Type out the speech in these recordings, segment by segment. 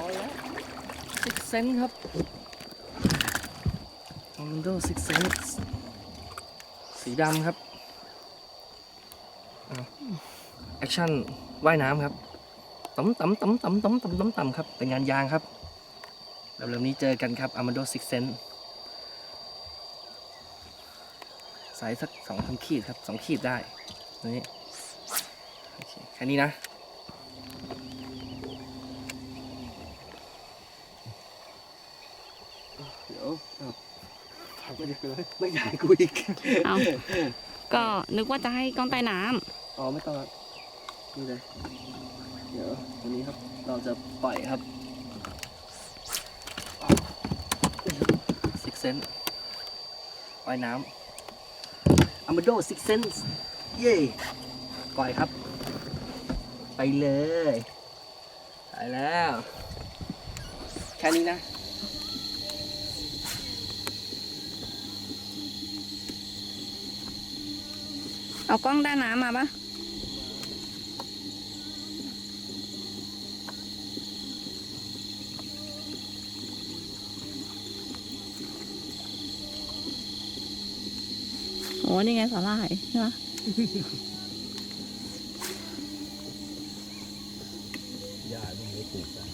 ต็มคอแล้วซิกเซนครับคอมมานโดซิกเซนสีดำครับแอคชั่นว่ายน้ำครับต่ำต่ำต่ำต่ำต่ำต่ำต่ำต่ำครับ เป็นงานยางครับเร็วๆนี้เจอกันครับอามาโดซิกเซนสายสักสองพันขีดครับสองขีดได้ตัวนี้แค่นี้นะ เดี๋ยวถาม ไม่อยากให้กูอีกเอาก็นึกว่าจะให้กล้องใต้น้ำอ๋อไม่ต้องครับนี่เลยเดี๋ยววันนี้ครับเราจะปล่อยครับ Six Sense ว่ายน้ำ Amado Six Sense เย่ปล่อยครับ ไปเลยไปแล้ว แค่นี้นะ เอากล้องใต้น้ำมาปะโอ้นี่ไงสาหร่ายใช่ไหมหญ้านี่ไม่ปลูกได้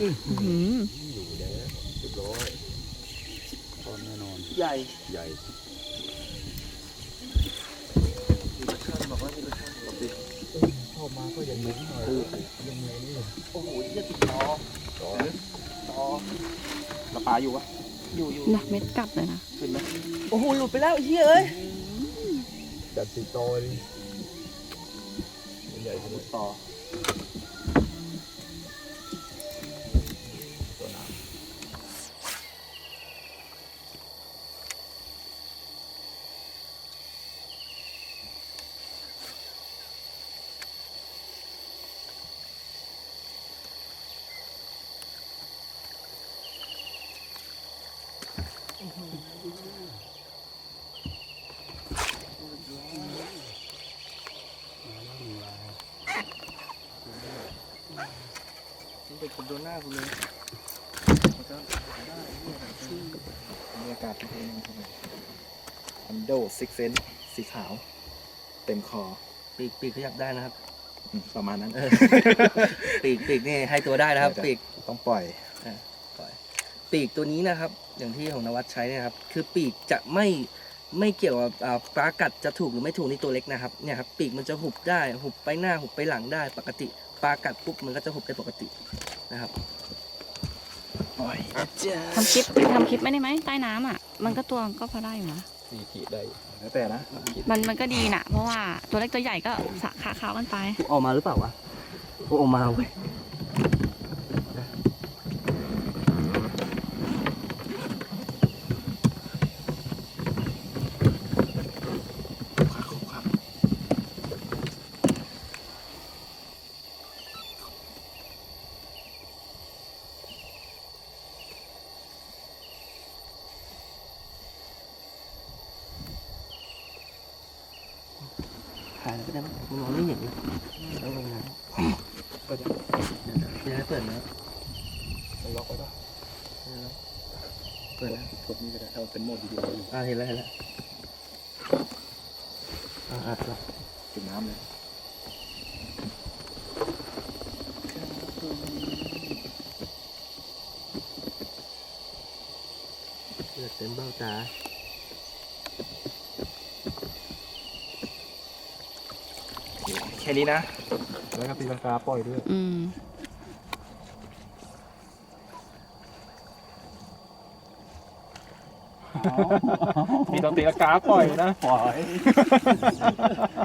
อื้อหืออยู่เด้อเรียบร้อยตอนแน่นอน ใหญ่ใหญ่มีรสชาติบอกว่ามีรสชาติปกติเข้ามาก็ยังมุ้งหน่อยยังไงนี่โอ้โหเยี่ยติดคอต่อคอละปลาอยู่วะอยู่อยู่หนักเม็ดกัดเลยนะขึ้นไหมโอ้โหหลุดไปแล้วไอ้เหี้ยเอ้ยจัดติดต่อดิใหญ่หเลลุยดต่อ มันเป็นคนโดนหน้ากูเลยแล้วก็ได้เหี้ยอบรรยากาศที่นี่ทำไมอันโดซิกเซนสีขาว เต็มคอ ปีกปีกขยับได้นะครับ ประมาณนั้น ปีกปีกนี่ให้ตัวได้นะครับ ปีกต้องปล่อยปล่อย ปีกตัวนี้นะครับ อย่างที่ของนวัดใช้นยครับ คือปีกจะไม่ ไม่เกี่ยวกับอ่าปลากัดจะถูกหรือไม่ถูกนี่ตัวเล็กนะครับเนี่ยครับปีกมันจะหุบได้หุบไปหน้าหุบไปหลังได้ปกติปลากัดปุ๊บมันก็จะหุบได้ปกตินะครับปล่อยทำคลิปทำคลิปไม่ได้ไหมใต้น้ำอะ มันก็ตัวก็พอได้อยู่นะสี่ขีดได้แล้วแต่นะขีดมันมันก็ดีนะเพราะว่าตัวเล็กตัวใหญ่ก็สะขาขาวกันไปออกมาหรือเปล่าวะโอ้ออกมาเว้ย ถ่ายก็ได้ไหมมองไม่เห็นเลยต้องลงน้ก็จะำไม่ได้เปิดนะมันล็อกไว้ปะเปิดแล้วกดนี่ก็ได้ถ้ามันเป็นโหมดวิดีโออยู่อ่าเห็นแล้วเห็นแล้วอ่าอ่าอ่าติดน้ำเลยเต็มเบ้าตา ค่นี้นะแล้วก็ตีลังกาปล่อยด้วยอืม มีต้องตีลังกาปล่อยนะปล่อย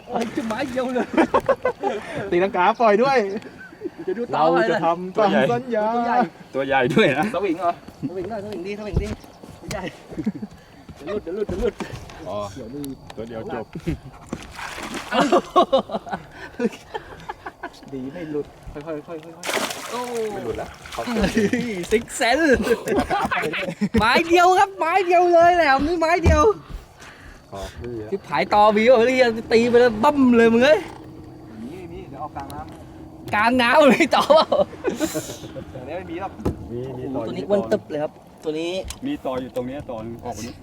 เอ้ยจะไม้เดียวเลยตีลังกาปล่อยด้วย จะดูต่อเราไปจะเลยทำตามสัญญาตัวใหญ่ตัวใหญ่ด้วยนะสวิงเหรอสวิงหน่อยสวิงดีสวิงดีตัวใหญ่เดี๋ยวหลุดเดี๋ยวหลุดเดี๋ยวหลุดอ๋อเดี๋ยวมือตัวเดียวจบ ดีไม่หลุด ค่อยๆค่อยๆค่อยโอ้ไม่หลุดแล้วเขาซิกเซนไม้เดียวครับไม้เดียวเลยแหลมนี่ไม้เดียวขอบนี่ที่ผายต่อวีวะเรียตีไปเลยบั้มเลยมึงเอ้ยๆนี่นี่เดี๋ยวออกกลางน้ำกลางน้ำเลยต่อเปล่าเดี๋ยวนี้ไม่มีหรอกมีมีโอ้โหต่อตัวอนี้ยู่อ้วนตึบเลยครับ ตัวนี้มีต่ออยู่ตรงเนี้ยต่อหนึ่งออกมานี้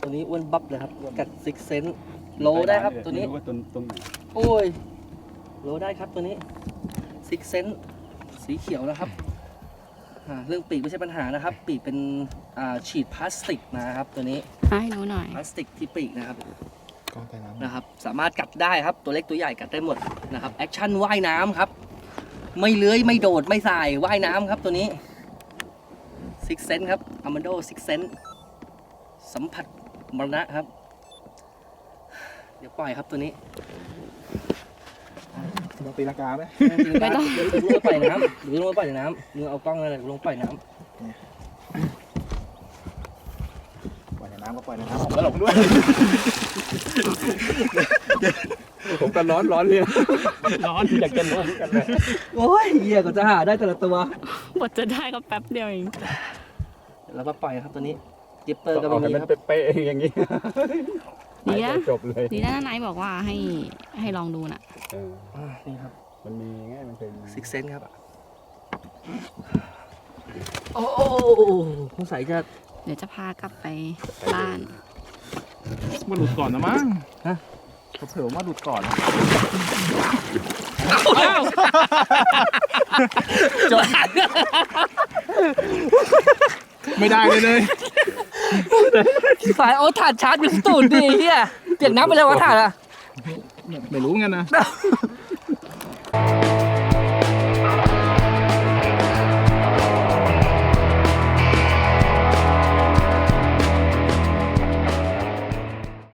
ตัวนี้อ้วนบับเลยครับกัดซิกเซน โลได้ครับตัวนี้ ไม่รู้ว่าตรงตรงไหนโอ้ยโลได้ครับตัวนี้ซิกเซนสีเขียวนะครับอ่าเรื่องปีกไม่ใช่ปัญหานะครับ ปีกเป็นอ่าฉีดพลาสติกมาครับตัวนี้ให้ดูหน่อย พลาสติกที่ปีกนะครับกล้องใต้น้ำนะครับ สามารถกัดได้ครับตัวเล็กตัวใหญ่กัดได้หมดนะครับแอคชั่นว่ายน้ำครับ ไม่เลื้อยไม่โดดไม่สายว่ายน้ำครับตัวนี้ซิกเซนครับอามันโดซิกเซนสัมผัสมรณะครับเดี๋ยวปล่อยครับตัวนี้ต้องตีลังกาไหมไม่ต้องเดี๋ยวลงไปปล่อยน้ำเดี๋ยวลงไปปล่อยน้ำมึงเอากล้องนั่นแหละลงปล่อยน้ปล่อยในน้ำก็ปล่อยในน้ำออกมาหลงด้วย ผมก็ร้อนร้อนเลยร้อนอยากจะล้มกันเลยำโอ้ยเหี้ยก็จะหาได้แต่ละตัวบทจะได้ก็แป๊บเดียวเองเดี๋ยวเรามาปล่อยครับตัวนี้จิปเปอร์ก็ออกไม่ให้มีมันครับ เป๊ะๆอย่างนี้ ดีนะจบเลยดีนะนายบอกว่าให้ให้ลองดูน่ะเอออ่านี่ครับ มันมีไงมันเป็นซิกเซนครับ โอ้โหสงสัยจะ เดี๋ยวจะพากลับไปบ้านมันหลุดก่อนนะมั้งฮะเผื่อว่าหลุดก่อนจบไม่ได้เลยเลย สายเอาถาดชาร์จอยู่ตูดดีเฮียเปียกน้ำไปแล้วะถ่าดอะ ไม่รู้งั้นนะ